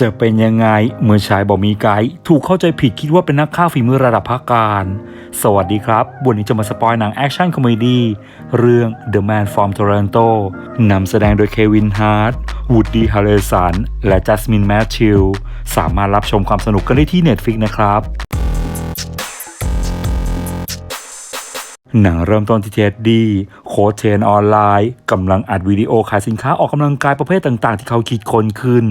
จะเป็นยังไงเมื่อชายบอกมีไกด์ถูกเข้าใจผิดคิดว่าเป็นนักฆ่าฝีมือระดับภาคการ สวัสดีครับ วันนี้จะมาสปอยหนังแอคชั่นคอมเมดี้เรื่อง The Man from Toronto นำแสดงโดยเควินฮาร์ดวูดดี้ฮาร์เรสันและจัสมินแมทชิลสามารถรับชมความสนุกกันได้ที่ Netflix นะครับ หนังเริ่มต้นที่เท็ดดี้โค้ชเทรนออนไลน์กำลังอัดวิดีโอขายสินค้าออกกำลังกายประเภทต่างๆ ที่เขาคิดค้นขึ้น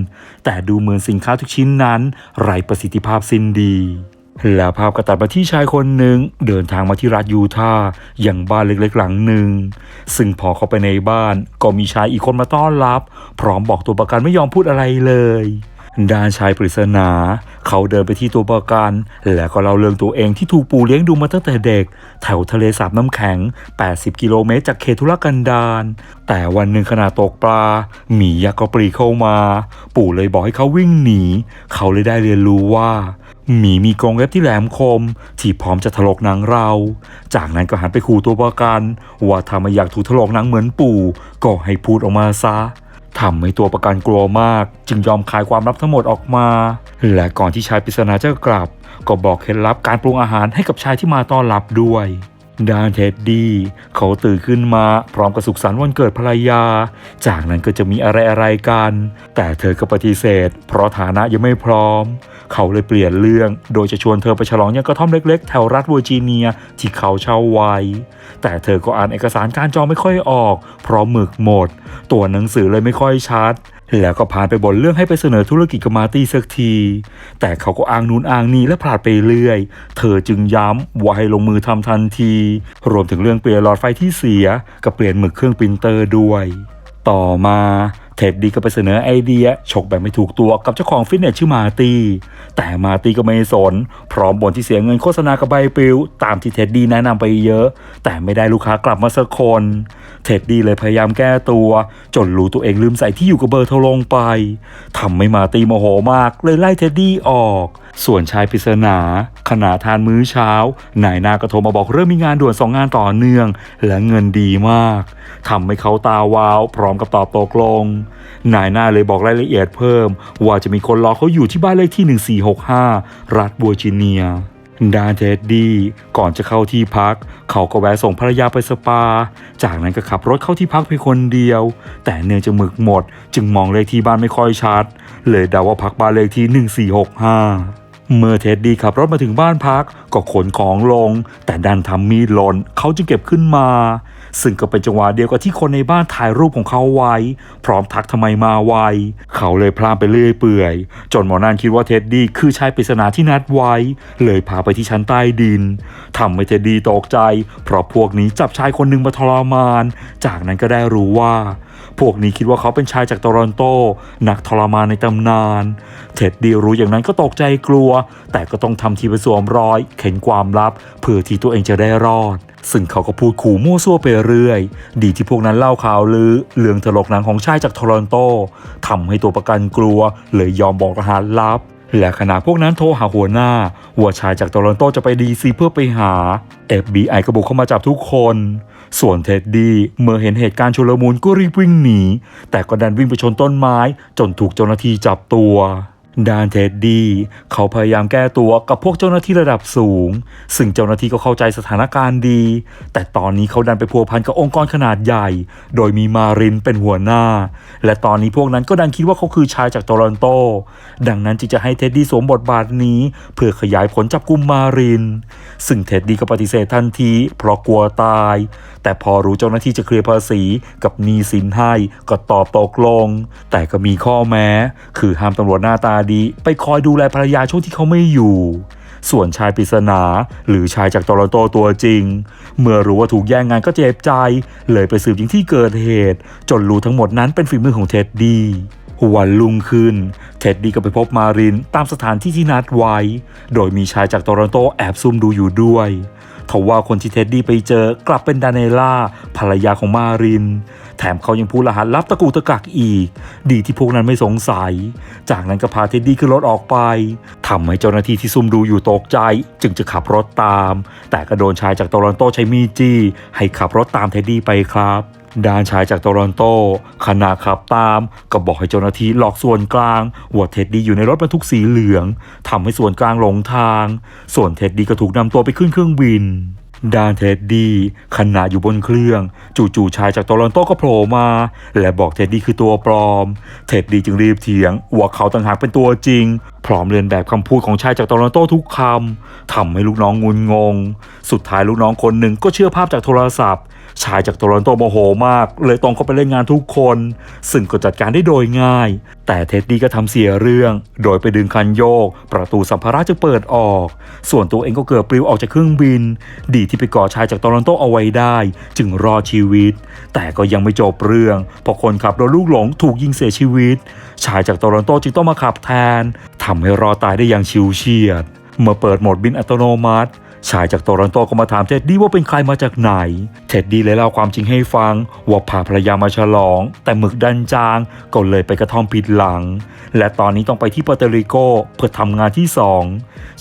แต่ดูเหมือนสินค้าทุกชิ้นนั้น ไร้ประสิทธิภาพสิ้นดีแล้วภาพก็ตัดมาที่ชายคนหนึ่งเดินทางมาที่รัฐยูทาห์อย่างบ้านเล็กๆหลังหนึ่ง ซึ่งพอเข้าไปในบ้านก็มีชายอีกคนมาต้อนรับ พร้อมบอกตัวประกันไม่ยอมพูดอะไรเลย ด้านชายปริศนา เขาเดินไปที่ตัวประกัน แล้วก็เล่าเรื่องตัวเองที่ถูกปู่เลี้ยงดูมาตั้งแต่เด็ก แถวทะเลสาบน้ำแข็ง 80 กิโลเมตรจากเขตธุรกันดารแต่วันหนึ่งขณะตกปลาหมียักษ์ก็ปรีเข้ามา ปู่เลยบอกให้เขาวิ่งหนี เขาเลยได้เรียนรู้ว่าหมีมีกรงเล็บที่แหลมคม ที่พร้อมจะถลกหนังเรา จากนั้นก็หันไปขู่ตัวประกัน ว่าถ้าไม่อยากถูกถลกหนังเหมือนปู่ ก็ให้พูดออกมาซะ ทำให้ตัวประกันกลัวมาก จึงยอมขายความลับทั้งหมดออกมา และก่อนที่ชายปริศนาจะกลับ ก็บอกเคล็ดลับการปรุงอาหารให้กับชายที่มาต้อนรับด้วย ด้านเท็ดดี้เขาตื่นขึ้นมาพร้อมกับสุขสันต์วันเกิดภรรยา จากนั้นก็จะมีอะไรอะไรกัน แต่เธอก็ปฏิเสธ เพราะฐานะยังไม่พร้อม เขาเลยเปลี่ยนเรื่อง โดยจะชวนเธอไปฉลองยังกระท่อมเล็กๆ แถวรัฐเวอร์จิเนียที่เขาเช่าไว้ แต่เธอก็อ่านเอกสารการจองไม่ค่อยออก เพราะหมึกหมด ตัวหนังสือเลยไม่ค่อยชัด แล้วก็พาไปบ่นเรื่องให้ไปเสนอธุรกิจกับมาตี้สักที แต่เขาก็อ้างนู้นอ้างนี่และพลาดไปเรื่อย เธอจึงย้ำว่าให้ลงมือทำทันที รวมถึงเรื่องเปลี่ยนหลอดไฟที่เสียกับเปลี่ยนหมึกเครื่องปรินเตอร์ด้วย ต่อมา เท็ดดี้ก็ไปเสนอไอเดียฉกแบบไม่ถูกตัวกับเจ้าของฟิตเนสชื่อมาตีแต่มาตีก็ไม่สน พร้อมบ่นที่เสียเงินโฆษณากับใบปลิว ตามที่เท็ดดี้แนะนำไปเยอะ แต่ไม่ได้ลูกค้ากลับมาสักคน เท็ดดี้เลยพยายามแก้ตัว จนรู้ตัวเองลืมใส่ที่อยู่กับเบอร์โทรลงไปทำให้มาตีโมโหมากเลยไล่เท็ดดี้ออก ส่วนชายปริศนาขณะทานมื้อเช้านายนาก็โทรมาบอกเริ่มมีงานด่วนสองงานต่อเนื่อง และเงินดีมากทำให้เขาตาวาว พร้อมกับตอบตกลงนายหน้าเลยบอกรายละเอียดเพิ่ม ว่าจะมีคนรอเขาอยู่ที่บ้านเลขที่ 1465 รัฐบัวจิเนียด้านเท็ดดี้ก่อนจะเข้าที่พัก เขาก็แวะส่งภรรยาไปสปา จากนั้นก็ขับรถเข้าที่พักเพียงคนเดียว แต่เนื่องจากหมึกหมด จึงมองเลขที่บ้านไม่ค่อยชัด เลยเดาว่าพักบ้านเลขที่ 1465 เมื่อเท็ดดี้ขับรถมาถึงบ้านพัก ก็ขนของลง แต่ดันทำมีดหล่นเขาจึงเก็บขึ้นมา ซึ่งก็เป็นจังหวะเดียวกับที่คนในบ้านถ่ายรูปของเขาไว้ พร้อมทักทำไมมาไว เขาเลยพลามไปเรื่อยเปื่อย จนหมอนันคิดว่าเท็ดดี้คือชายปริศนาที่นัดไว้ เลยพาไปที่ชั้นใต้ดินทำให้เท็ดดี้ตกใจ เพราะพวกนี้จับชายคนหนึ่งมาทรมาน จากนั้นก็ได้รู้ว่า พวกนี้คิดว่าเขาเป็นชายจากโตรอนโต นักทรมานในตำนาน เท็ดดี้รู้อย่างนั้นก็ตกใจกลัว แต่ก็ต้องทำทีไปสวมรอย เข็นความลับเพื่อที่ตัวเองจะได้รอด ซึ่งเขาก็พูดขู่มั่วซั่วไปเรื่อย ดีที่พวกนั้นเล่าข่าวลือเรื่องถลกหนังของชายจากโทรอนโตทำให้ตัวประกันกลัว เลยยอมบอกรหัสลับ และขณะพวกนั้นโทรหาหัวหน้าว่าชายจากโตรอนโตจะไปดีซีเพื่อไปหา FBI ก็บุกเข้ามาจับทุกคน ส่วนเท็ดดี้เมื่อเห็นเหตุการณ์ชุลมุนก็รีบวิ่งหนี แต่ก็ดันวิ่งไปชนต้นไม้ จนถูกเจ้าหน้าที่จับตัว ดานเท็ดดี้เขาพยายามแก้ตัวกับพวกเจ้าหน้าที่ระดับสูง ซึ่งเจ้าหน้าที่ก็เข้าใจสถานการณ์ดี แต่ตอนนี้เขาดันไปพัวพันกับองค์กรขนาดใหญ่ โดยมีมารินเป็นหัวหน้า และตอนนี้พวกนั้นก็ดันคิดว่าเขาคือชายจากโตรอนโต ดังนั้นจึงจะให้เท็ดดี้สวมบทบาทนี้ เพื่อขยายผลจับกุมมาริน ซึ่งเท็ดดี้ก็ปฏิเสธทันที เพราะกลัวตาย แต่พอรู้เจ้าหน้าที่จะเคลียร์ภาษีกับหนีสินให้ก็ตอบตกลง แต่ก็มีข้อแม้ คือห้ามตำรวจหน้าตาดีไปคอยดูแลภรรยาช่วงที่เขาไม่อยู่ ส่วนชายปริศนาหรือชายจากโตรอนโตตัวจริง เมื่อรู้ว่าถูกแย่งงานก็เจ็บใจ เลยไปสืบยิงที่เกิดเหตุ จนรู้ทั้งหมดนั้นเป็นฝีมือของเท็ดดี้วันลุงขึ้น เท็ดดี้ก็ไปพบมารินตามสถานที่ที่นัดไว้ โดยมีชายจากโตรอนโตแอบซุ่มดูอยู่ด้วย ทว่าคนที่เท็ดดี้ไปเจอกลับเป็นดาเนล่าภรรยาของมาริน แถมเขายังพูดรหัสลับตะกูตะกักอีก ดีที่พวกนั้นไม่สงสัย จากนั้นก็พาเท็ดดี้ขึ้นรถออกไปทำให้เจ้าหน้าที่ที่ซุ่มดูอยู่ตกใจ จึงจะขับรถตาม แต่ก็โดนชายจากโตลอนโตใช้มีดจี้ให้ขับรถตามเท็ดดี้ไปครับ ด้านชายจากโตรอนโตขณะขับตามก็บอกให้เจ้าหน้าที่หลอกส่วนกลางว่าเท็ดดี้อยู่ในรถบรรทุกสีเหลืองทำให้ส่วนกลางหลงทาง ส่วนเท็ดดี้ก็ถูกนำตัวไปขึ้นเครื่องบินด้านเท็ดดี้ขณะอยู่บนเครื่อง จู่ๆชายจากโตรอนโตก็โผล่มา และบอกเท็ดดี้คือตัวปลอม เท็ดดี้จึงรีบเถียงว่าเขาต่างหากเป็นตัวจริง พร้อมเรียนแบบคำพูดของชายจากโตรอนโตทุกคำทำให้ลูกน้องงุนงง สุดท้ายลูกน้องคนหนึ่งก็เชื่อภาพจากโทรศัพท์ ชายจากโตรอนโตโมโหมาก เลยตรงเข้าไปเล่นงานทุกคน ซึ่งก็จัดการได้โดยง่าย แต่เท็ดดี้ก็ทำเสียเรื่อง โดยไปดึงคันโยก ประตูสัมภาระจะเปิดออก ส่วนตัวเองก็เกิดปลิวออกจากเครื่องบิน ดีที่ไปก่อชายจากโตรอนโตเอาไว้ได้ จึงรอดชีวิต แต่ก็ยังไม่จบเรื่องเพราะคนขับรถลูกหลงถูกยิงเสียชีวิต ชายจากโตรอนโตจึงต้องมาขับแทนทำให้รอตายได้อย่างชิวเฉียด เมื่อเปิดโหมดบินอัตโนมัติ ชายจากโตรอนโตก็มาถามเท็ดดี้ว่าเป็นใครมาจากไหน เท็ดดี้เลยเล่าความจริงให้ฟัง ว่าพาภรรยามาฉลอง แต่หมึกดันจางก็เลยไปกระท่อมผิดหลัง และตอนนี้ต้องไปที่ปอร์โตริโกเพื่อทำงานที่สอง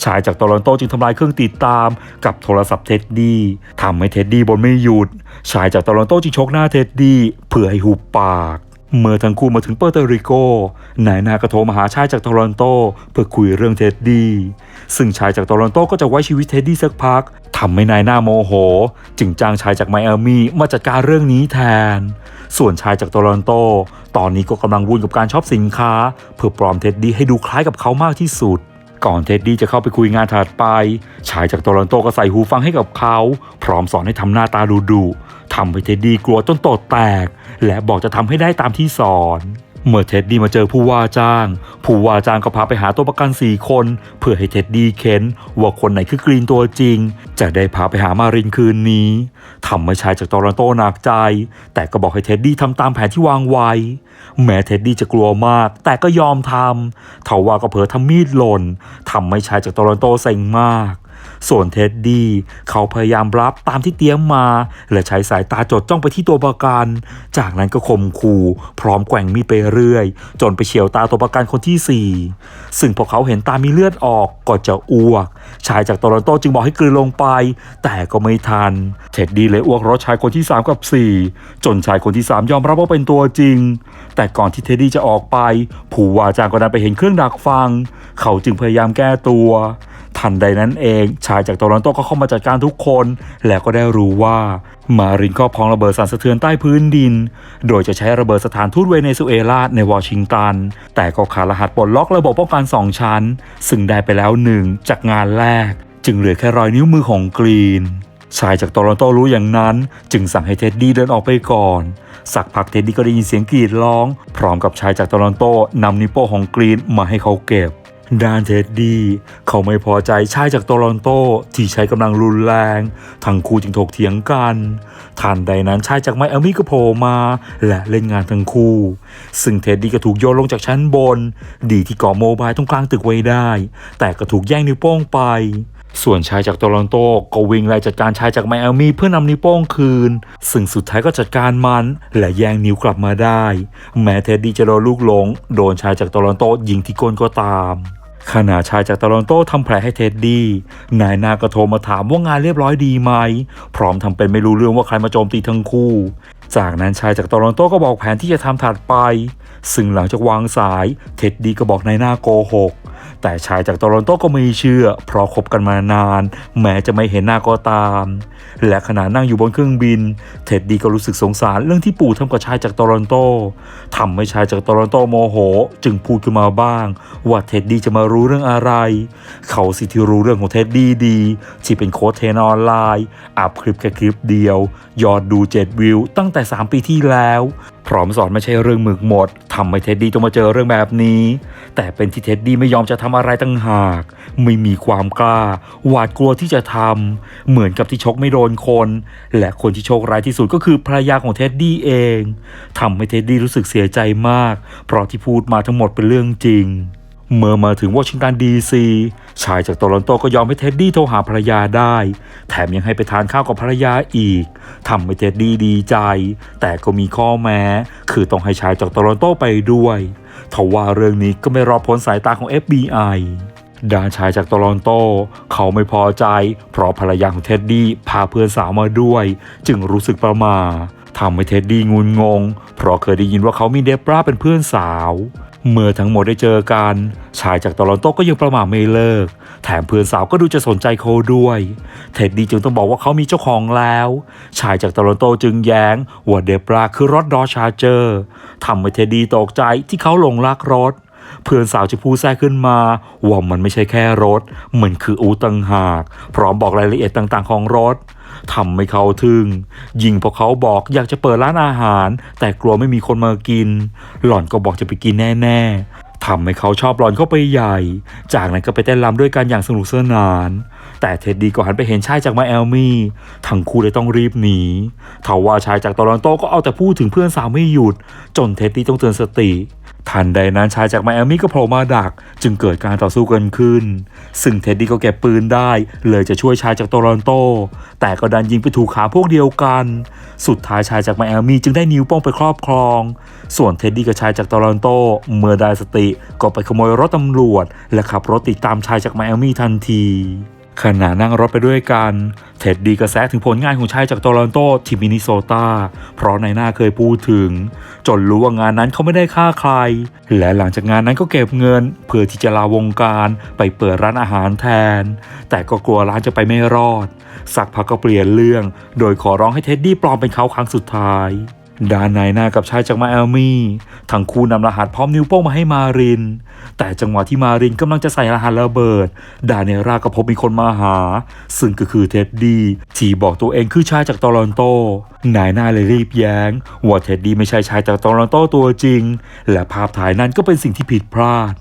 ชายจากโตรอนโตจึงทำลายเครื่องติดตามกับโทรศัพท์เท็ดดี้ทำให้เท็ดดี้บนไม่หยุด ชายจากโตรอนโตจึงชกหน้าเท็ดดี้เพื่อให้หุบปาก เมื่อทั้งคู่มาถึงเปอร์โตริโก นายนาก็โทรมาหาชายจากโตรอนโต เพื่อคุยเรื่องเท็ดดี้ ซึ่งชายจากโตรอนโตก็จะไว้ชีวิตเท็ดดี้สักพักทำให้นายหน้าโมโห จึงจ้างชายจากไมอามี่มาจัดการเรื่องนี้แทน ส่วนชายจากโตรอนโต ตอนนี้ก็กำลังวุ่นกับการช็อปสินค้า เพื่อปลอมเท็ดดี้ให้ดูคล้ายกับเขามากที่สุดก่อนเท็ดดี้จะเข้าไปคุยงานถัดไป ชายจากโตรอนโตก็ใส่หูฟังให้กับเขา พร้อมสอนให้ทำหน้าตาดุดุทำให้เท็ดดี้กลัวจนโตดแตก และบอกจะทำให้ได้ตามที่สอน เมื่อเท็ดดี้มาเจอผู้ว่าจ้าง ผู้ว่าจ้างก็พาไปหาตัวประกันสี่คน เพื่อให้เท็ดดี้เค้นว่าคนไหนคือกรีนตัวจริง จะได้พาไปหามารินคืนนี้ทำให้ชายจากโตรอนโตหนักใจ แต่ก็บอกให้เท็ดดี้ทำตามแผนที่วางไว้ แม้เท็ดดี้จะกลัวมาก แต่ก็ยอมทำเทว่าก็เผลอทำมีดหล่นทำให้ชายจากโตรอนโตเซ็งมาก ส่วนเท็ดดี้เขาพยายามรับตามที่เตรียมมา และใช้สายตาจดจ้องไปที่ตัวประกัน จากนั้นก็ข่มขู่พร้อมแกว่งมีดไปเรื่อย จนไปเฉียวตาตัวประกันคนที่ 4 ซึ่งพอเขาเห็นตามีเลือดออกก็จะอ้วก ชายจากโตรอนโตจึงบอกให้กลืนลงไป แต่ก็ไม่ทัน เท็ดดี้เลยอ้วกรถชายคนที่ 3 กับ 4 จนชายคนที่ 3 ยอมรับว่าเป็นตัวจริง แต่ก่อนที่เท็ดดี้จะออกไป ผู้ว่าจ้างก็ดันไปเห็นเครื่องดักฟัง เขาจึงพยายามแก้ตัว ทันใดนั้นเอง ชายจากโตรอนโตก็เข้ามาจัดการทุกคน แล้วก็ได้รู้ว่ามารินครอบครองระเบิดสั่นสะเทือนใต้พื้นดิน โดยจะใช้ระเบิดสถานทูตเวเนซุเอลาในวอชิงตัน แต่ก็ขาดรหัสปลดล็อกระบบป้องกัน2ชั้น ซึ่งได้ไปแล้วหนึ่งจากงานแรก จึงเหลือแค่รอยนิ้วมือของกรีนชายจากโตรอนโตรู้อย่างนั้น จึงสั่งให้เท็ดดี้เดินออกไปก่อน สักพักเท็ดดี้ก็ได้ยินเสียงกรีดร้อง พร้อมกับชายจากโตรอนโตนำนิวโป้ของกรีนมาให้เขาเก็บ ด้านเท็ดดี้เขาไม่พอใจชายจากโตลอนโตที่ใช้กำลังรุนแรง ทั้งคู่จึงถกเถียงกันทันใดนั้นชายจากไมอามี่ก็โผล่มา และเล่นงานทั้งคู่ ซึ่งเท็ดดี้ก็ถูกโยนลงจากชั้นบน ดีที่ก่อโมบายตรงกลางตึกไว้ได้ แต่ก็ถูกแย่งนิ้วโป้งไป ส่วนชายจากโตรอนโตก็วิ่งไล่จัดการชายจากไมอามีเพื่อนำนิ้วโป้งคืน ซึ่งสุดท้ายก็จัดการมัน และแย่งนิ้วกลับมาได้ แม้เท็ดดี้จะโดนลูกหลง โดนชายจากโตรอนโตยิงที่ก้นก็ตามขณะชายจากโตรอนโตทำแผลให้เท็ดดี้นายนาก็โทรมาถามว่างานเรียบร้อยดีไหม พร้อมทำเป็นไม่รู้เรื่องว่าใครมาโจมตีทั้งคู่ จากนั้นชายจากโตรอนโตก็บอกแผนที่จะทำถัดไป ซึ่งหลังจากวางสาย เท็ดดี้ก็บอกนายนาโกหก แต่ชายจากโตรอนโตก็ไม่เชื่อ เพราะคบกันมานาน แม้จะไม่เห็นหน้าก็ตาม และขณะนั่งอยู่บนเครื่องบิน เท็ดดี้ก็รู้สึกสงสารเรื่องที่ปู่ทำกับชายจากโตรอนโตทำให้ชายจากโตรอนโตโมโห จึงพูดขึ้นมาบ้าง ว่าเท็ดดี้จะมารู้เรื่องอะไร เขาสิที่รู้เรื่องของเท็ดดี้ดี ที่เป็นโค้ชเทนออนไลน์อัพคลิปแค่คลิปเดียว ยอดดู7วิวตั้งแต่ 3 ปีที่แล้ว พร้อมสอนไม่ใช่เรื่องหมึกหมดทำให้เท็ดดี้ต้องมาเจอเรื่องแบบนี้ แต่เป็นที่เท็ดดี้ไม่ยอมจะทำอะไรตั้งหาก ไม่มีความกล้า หวาดกลัวที่จะทำเหมือนกับที่ชกไม่โดนคน และคนที่โชคร้ายที่สุดก็คือภรรยาของเท็ดดี้เองทำให้เท็ดดี้รู้สึกเสียใจมาก เพราะที่พูดมาทั้งหมดเป็นเรื่องจริง เมื่อมาถึงวอชิงตันดีซีชายจากโตรอนโตก็ยอมให้เท็ดดี้โทรหาภรรยาได้ แถมยังให้ไปทานข้าวกับภรรยาอีกทำให้เท็ดดี้ดีใจ แต่ก็มีข้อแม้ คือต้องให้ชายจากโตรอนโตไปด้วยทว่าเรื่องนี้ก็ไม่รอพ้นสายตาของ FBI ด้านชายจากโตรอนโต เขาไม่พอใจ เพราะภรรยาของเท็ดดี้พาเพื่อนสาวมาด้วย จึงรู้สึกประมาทำให้เท็ดดี้งุนงง เพราะเคยได้ยินว่าเขามีเดบราเป็นเพื่อนสาว เมื่อทั้งหมดได้เจอกัน ชายจากโตลอนโตก็ยังประมาทไม่เลิก แถมเพื่อนสาวก็ดูจะสนใจเขาด้วย เท็ดดี้จึงต้องบอกว่าเขามีเจ้าของแล้ว ชายจากโตลอนโตจึงแย้งว่าเดบราคือรถดอชาร์เจอร์ทำให้เท็ดดี้ตกใจที่เขาหลงรักรถ เพื่อนสาวจะพูดแทรกขึ้นมาว่ามันไม่ใช่แค่รถ มันคืออูตังหาก พร้อมบอกรายละเอียดต่างๆ ของรถ ทำให้เขาทึ่ง ยิ่งพอเขาบอกอยากจะเปิดร้านอาหาร แต่กลัวไม่มีคนมากิน หล่อนก็บอกจะไปกินแน่ๆทำให้เขาชอบหลอนเข้าไปใหญ่ จากนั้นก็ไปเต้นรำด้วยกันอย่างสนุกสนาน แต่เท็ดดี้ก็หันไปเห็นชายจากมาแอลมี่ ทั้งคู่เลยต้องรีบหนีทว่าชายจากโตลอนโตก็เอาแต่พูดถึงเพื่อนสาวไม่หยุด จนเท็ดดี้ต้องเตือนสติทันใดนั้นชายจากไมอามี่ก็โผล่มาดัก จึงเกิดการต่อสู้กันขึ้น ซึ่งเท็ดดี้ก็เก็บปืนได้ เลยจะช่วยชายจากโตลอนโต แต่ก็ดันยิงไปถูกขาพวกเดียวกัน สุดท้ายชายจากไมอามี่จึงได้นิ้วโป้งไปครอบครอง ส่วนเท็ดดี้กับชายจากโตลอนโต เมื่อได้สติก็ไปขโมยรถตำรวจ และขับรถติดตามชายจากไมอามี่ทันที ขณะนั่งรถไปด้วยกัน เท็ดดี้กระแสถึงผลงานของชายจากโตลอนโตที่มินนิโซตา เพราะในหน้าเคยพูดถึง จนรู้ว่างานนั้นเขาไม่ได้ฆ่าใคร และหลังจากงานนั้นก็เก็บเงิน เพื่อที่จะลาวงการไปเปิดร้านอาหารแทน แต่ก็กลัวร้านจะไปไม่รอด สักพักก็เปลี่ยนเรื่อง โดยขอร้องให้เท็ดดี้ปลอมเป็นเขาครั้งสุดท้าย ด้านนายหน้ากับชายจากมาแอลมี่ทั้งคู่นำรหัสพร้อมนิ้วโป้งมาให้มาริน แต่จังหวะที่มารินกำลังจะใส่รหัสระเบิด ดาเนราก็พบมีคนมาหา ซึ่งก็คือเท็ดดี้ที่บอกตัวเองคือชายจากโตลอนโต นายหน้าเลยรีบแย้ง ว่าเท็ดดี้ไม่ใช่ชายจากโตลอนโตตัวจริง และภาพถ่ายนั้นก็เป็นสิ่งที่ผิดพลาด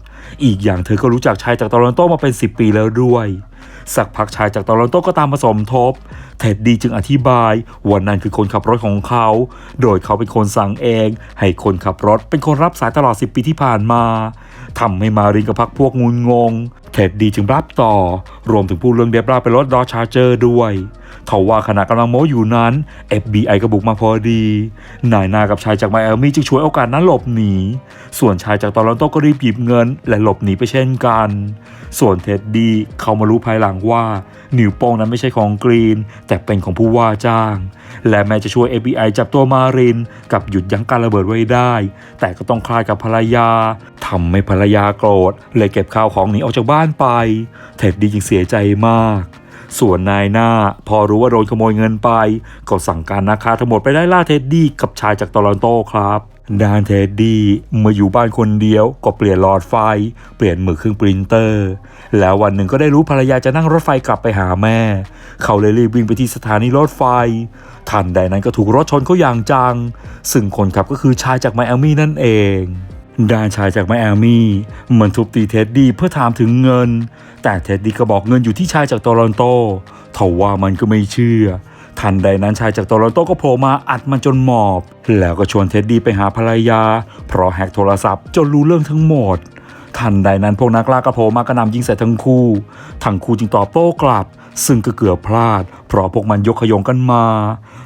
อีกอย่างเธอก็รู้จักชายจากโตลอนโตมาเป็น 10 ปีแล้วด้วย สักพักชายจากโตลอนโตก็ตามมาสมทบ เท็ดดี้จึงอธิบายว่านั่นคือคนขับรถของเขา โดยเขาเป็นคนสั่งเอง ให้คนขับรถเป็นคนรับสายตลอด 10 ปีที่ผ่านมาทำให้มารินกับพักพวกงุนงง เท็ดดี้จึงรับต่อ รวมถึงพูดเรื่องเดบราเป็นรถดอชาร์เจอร์ด้วย เขาว่าขณะกำลังโม้อยู่นั้น FBI ก็บุกมาพอดี นายนากับชายจากไมอามี่จึงช่วยโอกาสนั้นหลบหนี ส่วนชายจากตอรอนโตก็รีบหยิบเงิน และหลบหนีไปเช่นกัน ส่วนเท็ดดี้เขามารู้ภายหลังว่า นิ้วโป้งนั้นไม่ใช่ของกรีน แต่เป็นของผู้ว่าจ้าง และแม้จะช่วย FBI จับตัวมาริน กับหยุดยั้งการระเบิดไว้ได้ แต่ก็ต้องคลาดกับภรรยาทำให้ภรรยาโกรธเลยเก็บข้าวของหนีออกจากบ้านไป เท็ดดี้จึงเสียใจมาก ส่วนนายหน้า พอรู้ว่าโดนขโมยเงินไป ก็สั่งการนาคาทั้งหมดไปไล่ล่าเท็ดดี้กับชายจากโตลอนโตครับด้านเท็ดดี้เมื่ออยู่บ้านคนเดียวก็เปลี่ยนหลอดไฟ เปลี่ยนมือเครื่องปรินเตอร์ แล้ววันหนึ่งก็ได้รู้ภรรยาจะนั่งรถไฟกลับไปหาแม่ เขาเลยรีบวิ่งไปที่สถานีรถไฟ ทันใดนั้นก็ถูกรถชนเขาอย่างจัง ซึ่งคนขับก็คือชายจากไมอามี่นั่นเอง ด้านชายจากไมอามี่มันทุบตีเท็ดดี้เพื่อถามถึงเงิน แต่เท็ดดี้ก็บอกเงินอยู่ที่ชายจากโตลอนโตทว่ามันก็ไม่เชื่อ ทันใดนั้นชายจากโตลอนโตก็โผล่มาอัดมันจนหมอบ แล้วก็ชวนเท็ดดี้ไปหาภรรยา เพราะแฮกโทรศัพท์จนรู้เรื่องทั้งหมด ทันใดนั้นพวกนักล่าก็โผล่มากระนำยิงใส่ทั้งคู่ ทั้งคู่จึงตอบโต้กลับ ซึ่งก็เกือบพลาด เพราะพวกมันยกขยงกันมา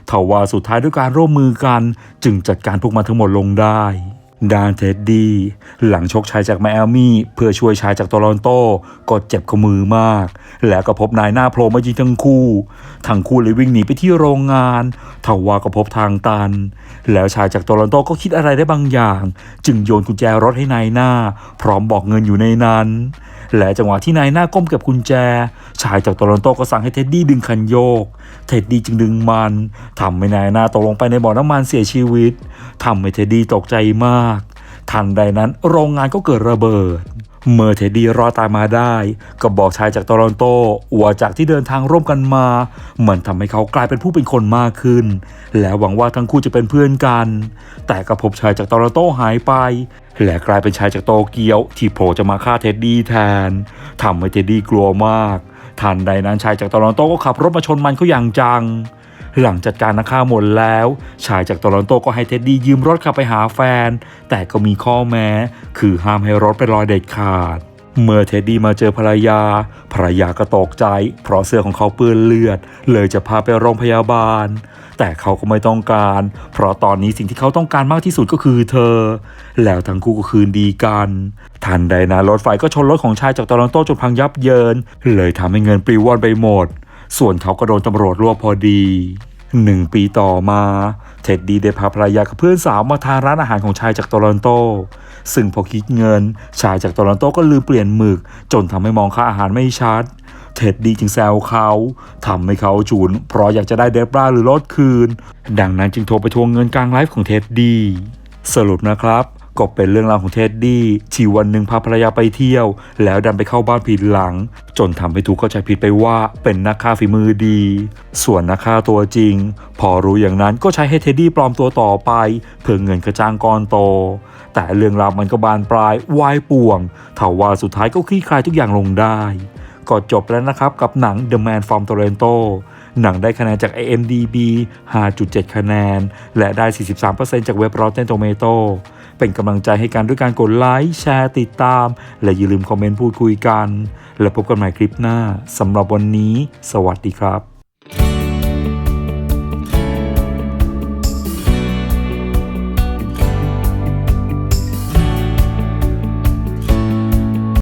ทว่าสุดท้ายด้วยการร่วมมือกัน จึงจัดการพวกมันทั้งหมดลงได้ ดานเท็ดดี้หลังชกชายจากไมอามี่ เพื่อช่วยชายจากโตลอนโตก็เจ็บข้อมือมาก แล้วก็พบนายหน้าโผล่มายิงทั้งคู่ ทั้งคู่เลยวิ่งหนีไปที่โรงงานทว่าก็พบทางตัน แล้วชายจากโตลอนโตก็คิดอะไรได้บางอย่าง จึงโยนกุญแจรถให้นายหน้า พร้อมบอกเงินอยู่ในนั้น และจังหวะที่นายหน้าก้มเก็บกุญแจ ชายจากโตลอนโตก็สั่งให้เท็ดดี้ดึงคันโยก เท็ดดี้จึงดึงมันทำให้นายหน้าตกลงไปในบ่อน้ำมันเสียชีวิตทำให้เท็ดดี้ตกใจมาก ทันใดนั้นโรงงานก็เกิดระเบิดเมื่อเท็ดดี้รอดตายมาได้ ก็บอกชายจากโตลอนโตว่าจากที่เดินทางร่วมกันมามันทำให้เขากลายเป็นผู้เป็นคนมากขึ้น และหวังว่าทั้งคู่จะเป็นเพื่อนกัน แต่ก็พบชายจากโตลอนโตหายไป และกลายเป็นชายจากโตเกียวที่โผล่จะมาฆ่าเท็ดดี้แทนทำให้เท็ดดี้กลัวมากทันใดนั้นชายจากโตลอนโตก็ขับรถมาชนมันเขาอย่างจัง หลังจัดการนักฆ่าหมดแล้ว ชายจากโตลอนโตก็ให้เท็ดดี้ยืมรถขับไปหาแฟน แต่ก็มีข้อแม้ คือห้ามให้รถไปลอยเด็ดขาด เมื่อเท็ดดี้มาเจอภรรยา ภรรยาก็ตกใจ เพราะเสื้อของเขาเปื้อนเลือด เลยจะพาไปโรงพยาบาล แต่เขาก็ไม่ต้องการ เพราะตอนนี้สิ่งที่เขาต้องการมากที่สุดก็คือเธอ แล้วทั้งคู่ก็คืนดีกัน ทันใดนั้นรถไฟก็ชนรถของชายจากโตลอนโตจนพังยับเยิน เลยทำให้เงินปลิวว่อนไปหมด ส่วนเขาก็โดนตำรวจรวบพอดีหนึ่งปีต่อมา เท็ดดี้ได้พาภรรยากับเพื่อนสาวมาทานร้านอาหารของชายจากโตลอนโต ซึ่งพอคิดเงิน ชายจากโตลอนโตก็ลืมเปลี่ยนหมึก จนทำให้มองค่าอาหารไม่ชัด เท็ดดี้จึงแซวเขาทำให้เขาฉุน เพราะอยากจะได้เดบราหรือรถคืน ดังนั้นจึงโทรไปทวงเงินกลางไลฟ์ของเท็ดดี้สรุปนะครับก็เป็นเรื่องราวของเท็ดดี้ที่วันหนึ่งพาภรรยาไปเที่ยว แล้วดันไปเข้าบ้านผิดหลัง จนทำให้ถูกเข้าใจผิดไปว่าเป็นนักฆ่าฝีมือดี ส่วนนักฆ่าตัวจริง พอรู้อย่างนั้นก็ใช้ให้เท็ดดี้ปลอมตัวต่อไป เพื่อเงินกระจ้างก้อนโต แต่เรื่องราวมันก็บานปลายวายป่วงถาว่าสุดท้ายก็คลี่คลายทุกอย่างลงได้ ก็จบแล้วนะครับ กับหนัง The Man from Toronto หนังได้คะแนนจาก IMDb 5.7 คะแนน และได้ 43%จากเว็บ Rotten Tomato เป็นกำลังใจให้กันด้วยการกดไลค์ แชร์ ติดตาม และอย่าลืมคอมเมนต์พูดคุยกัน และพบกันใหม่คลิปหน้าสำหรับวันนี้ สวัสดีครับ